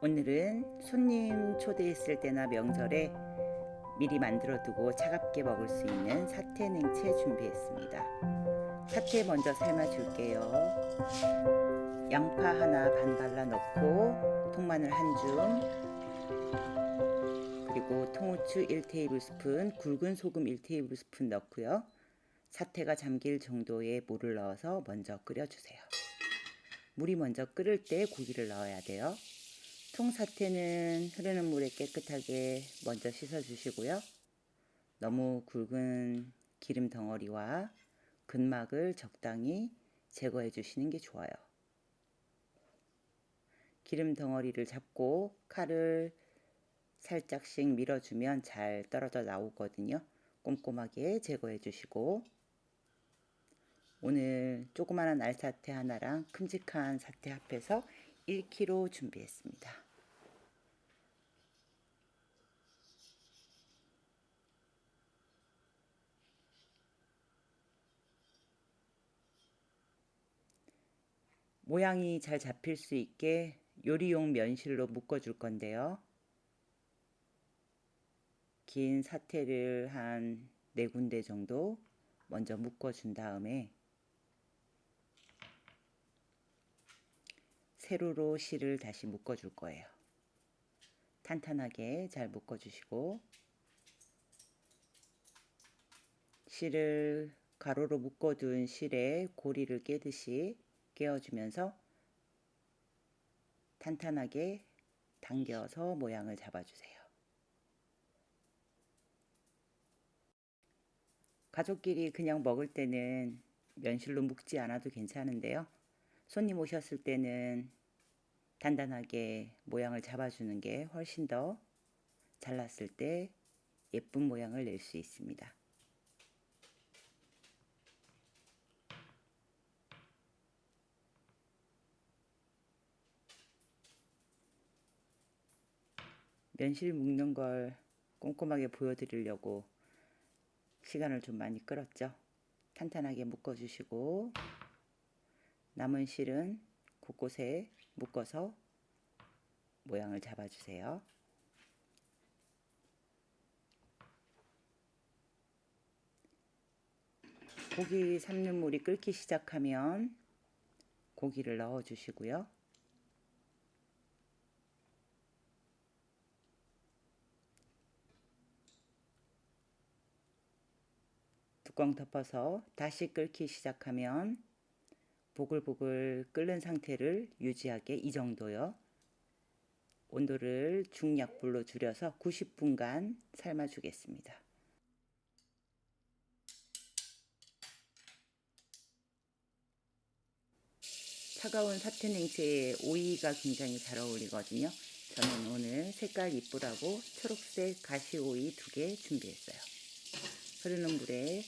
오늘은 손님 초대했을 때나 명절에 미리 만들어 두고 차갑게 먹을 수 있는 사태 냉채 준비했습니다. 사태 먼저 삶아 줄게요. 양파 하나 반 발라 넣고 통마늘 한 줌, 그리고 통후추 1테이블스푼, 굵은 소금 1테이블스푼 넣고요. 사태가 잠길 정도의 물을 넣어서 먼저 끓여주세요. 물이 먼저 끓을 때 고기를 넣어야 돼요. 통사태는 흐르는 물에 깨끗하게 먼저 씻어주시고요. 너무 굵은 기름 덩어리와 근막을 적당히 제거해 주시는 게 좋아요. 기름 덩어리를 잡고 칼을 살짝씩 밀어주면 잘 떨어져 나오거든요. 꼼꼼하게 제거해 주시고 오늘 조그마한 알사태 하나랑 큼직한 사태 합해서 1kg 준비했습니다. 모양이 잘 잡힐 수 있게 요리용 면실로 묶어줄 건데요. 긴 사태를 한 네 군데 정도 먼저 묶어준 다음에 세로로 실을 다시 묶어줄 거예요. 탄탄하게 잘 묶어주시고 실을 가로로 묶어둔 실에 고리를 깨듯이 깨어주면서 탄탄하게 당겨서 모양을 잡아주세요. 가족끼리 그냥 먹을 때는 면실로 묶지 않아도 괜찮은데요. 손님 오셨을 때는 단단하게 모양을 잡아주는 게 훨씬 더 잘랐을 때 예쁜 모양을 낼 수 있습니다. 면실 묶는 걸 꼼꼼하게 보여드리려고 시간을 좀 많이 끌었죠. 탄탄하게 묶어주시고 남은 실은 곳곳에 묶어서 모양을 잡아주세요. 고기 삶는 물이 끓기 시작하면 고기를 넣어 주시고요. 뚜껑 덮어서 다시 끓기 시작하면 보글보글 끓는 상태를 유지하게 이 정도요. 온도를 중약불로 줄여서 90분간 삶아주겠습니다. 차가운 사태 냉채에 오이가 굉장히 잘 어울리거든요. 저는 오늘 색깔 이쁘라고 초록색 가시오이 두 개 준비했어요. 흐르는 물에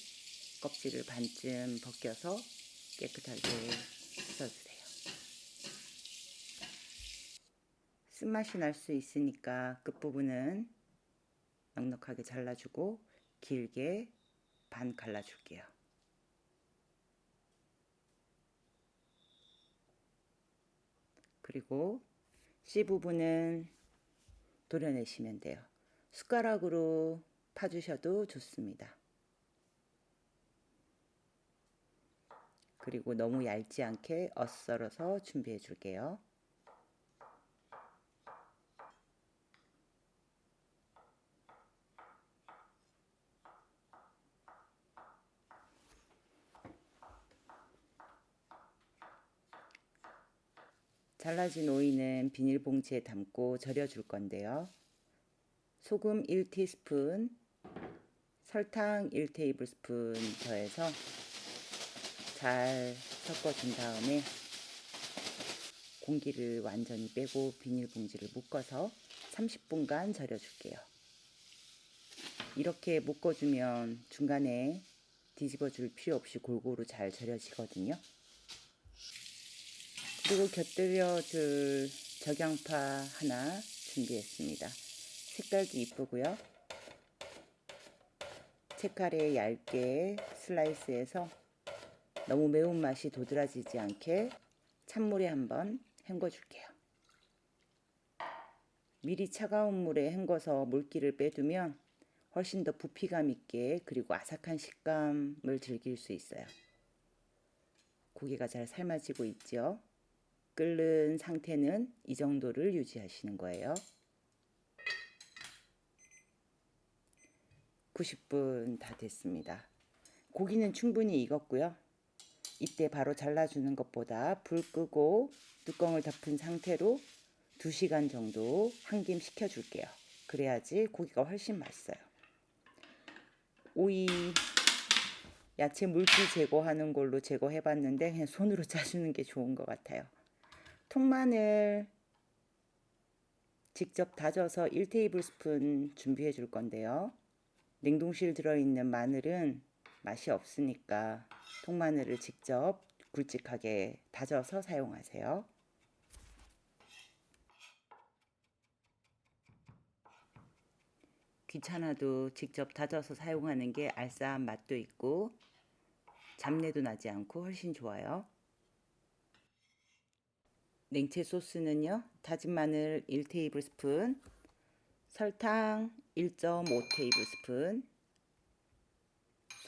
껍질을 반쯤 벗겨서 깨끗하게 씻어주세요. 쓴맛이 날 수 있으니까 끝부분은 넉넉하게 잘라주고 길게 반 갈라줄게요. 그리고 씨 부분은 도려내시면 돼요. 숟가락으로 파주셔도 좋습니다. 그리고 너무 얇지 않게 엇썰어서 준비해 줄게요. 잘라진 오이는 비닐봉지에 담고 절여줄 건데요. 소금 1티스푼, 설탕 1테이블스푼 더해서 잘 섞어준 다음에 공기를 완전히 빼고 비닐봉지를 묶어서 30분간 절여줄게요. 이렇게 묶어주면 중간에 뒤집어줄 필요 없이 골고루 잘 절여지거든요. 그리고 곁들여 줄 적양파 하나 준비했습니다. 색깔도 이쁘고요. 채칼에 얇게 슬라이스해서 너무 매운맛이 도드라지지 않게 찬물에 한번 헹궈 줄게요. 미리 차가운 물에 헹궈서 물기를 빼두면 훨씬 더 부피감 있게 그리고 아삭한 식감을 즐길 수 있어요. 고기가 잘 삶아지고 있죠. 끓는 상태는 이 정도를 유지하시는 거예요. 90분 다 됐습니다. 고기는 충분히 익었고요. 이때 바로 잘라주는 것보다 불 끄고 뚜껑을 덮은 상태로 2시간 정도 한김 식혀줄게요. 그래야지 고기가 훨씬 맛있어요. 오이 야채 물기 제거하는 걸로 제거해봤는데 그냥 손으로 짜주는 게 좋은 것 같아요. 통마늘 직접 다져서 1테이블 스푼 준비해 줄 건데요. 냉동실 들어있는 마늘은 맛이 없으니까 통마늘을 직접 굵직하게 다져서 사용하세요. 귀찮아도 직접 다져서 사용하는 게 알싸한 맛도 있고 잡내도 나지 않고 훨씬 좋아요. 냉채 소스는요. 다진 마늘 1테이블스푼, 설탕 1.5테이블스푼,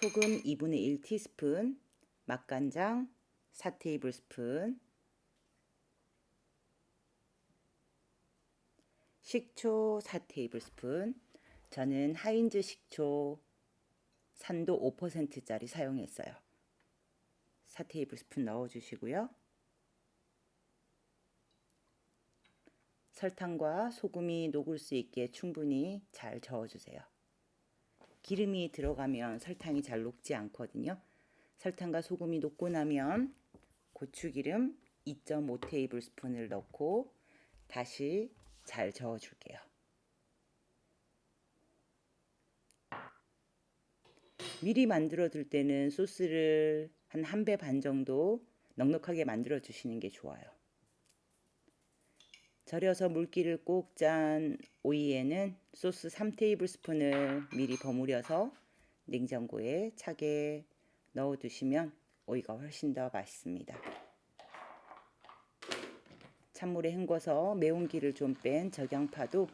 소금 2분의 1티스푼, 맛간장 4테이블스푼, 식초 4테이블스푼, 저는 하인즈 식초 산도 5%짜리 사용했어요. 4테이블스푼 넣어주시고요. 설탕과 소금이 녹을 수 있게 충분히 잘 저어주세요. 기름이 들어가면 설탕이 잘 녹지 않거든요. 설탕과 소금이 녹고 나면 고추기름 2.5 테이블 스푼을 넣고 다시 잘 저어 줄게요. 미리 만들어 둘 때는 소스를 한 한 배 반 정도 넉넉하게 만들어 주시는 게 좋아요. 절여서 물기를 꼭 짠 오이에는 소스 3테이블스푼을 미리 버무려서 냉장고에 차게 넣어 두시면 오이가 훨씬 더 맛있습니다. 찬물에 헹궈서 매운기를 좀 뺀 적양파도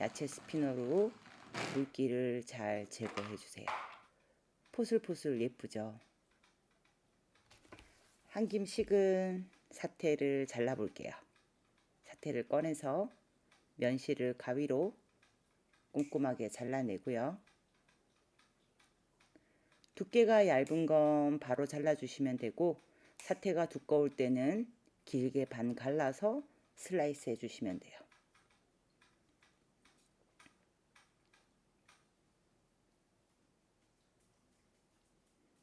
야채 스피너로 물기를 잘 제거해 주세요. 포슬포슬 예쁘죠? 한 김 식은 사태를 잘라 볼게요. 사태를 꺼내서 면실을 가위로 꼼꼼하게 잘라내고요. 두께가 얇은 건 바로 잘라주시면 되고 사태가 두꺼울 때는 길게 반 갈라서 슬라이스 해주시면 돼요.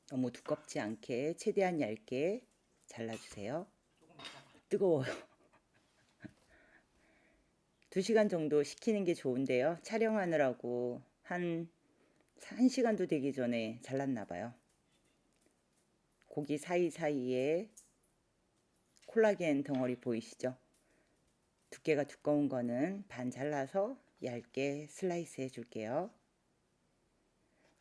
너무 두껍지 않게 최대한 얇게 잘라주세요. 뜨거워요. 2시간 정도 식히는 게 좋은데요. 촬영하느라고 한 1시간도 되기 전에 잘랐나 봐요. 고기 사이사이에 콜라겐 덩어리 보이시죠? 두께가 두꺼운 거는 반 잘라서 얇게 슬라이스 해줄게요.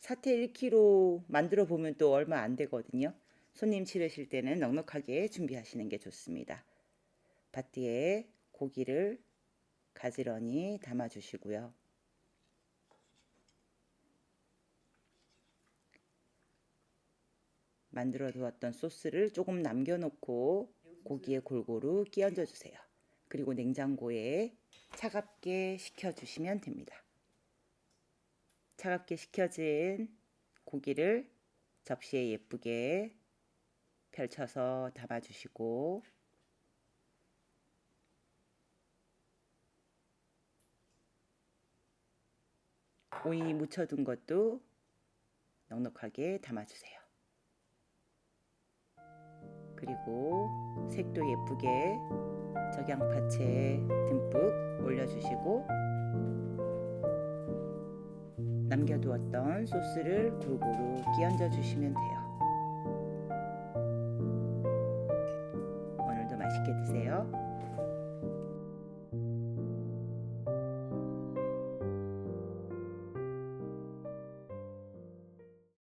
사태 1kg 만들어 보면 또 얼마 안 되거든요. 손님 치르실 때는 넉넉하게 준비하시는 게 좋습니다. 밭뒤에 고기를 가지런히 담아주시고요. 만들어 두었던 소스를 조금 남겨놓고 고기에 골고루 끼얹어 주세요. 그리고 냉장고에 차갑게 식혀주시면 됩니다. 차갑게 식혀진 고기를 접시에 예쁘게 펼쳐서 담아주시고 오이 묻혀둔 것도 넉넉하게 담아주세요. 그리고 색도 예쁘게 적양파채 듬뿍 올려주시고 남겨두었던 소스를 골고루 끼얹어 주시면 돼요. 오늘도 맛있게 드세요.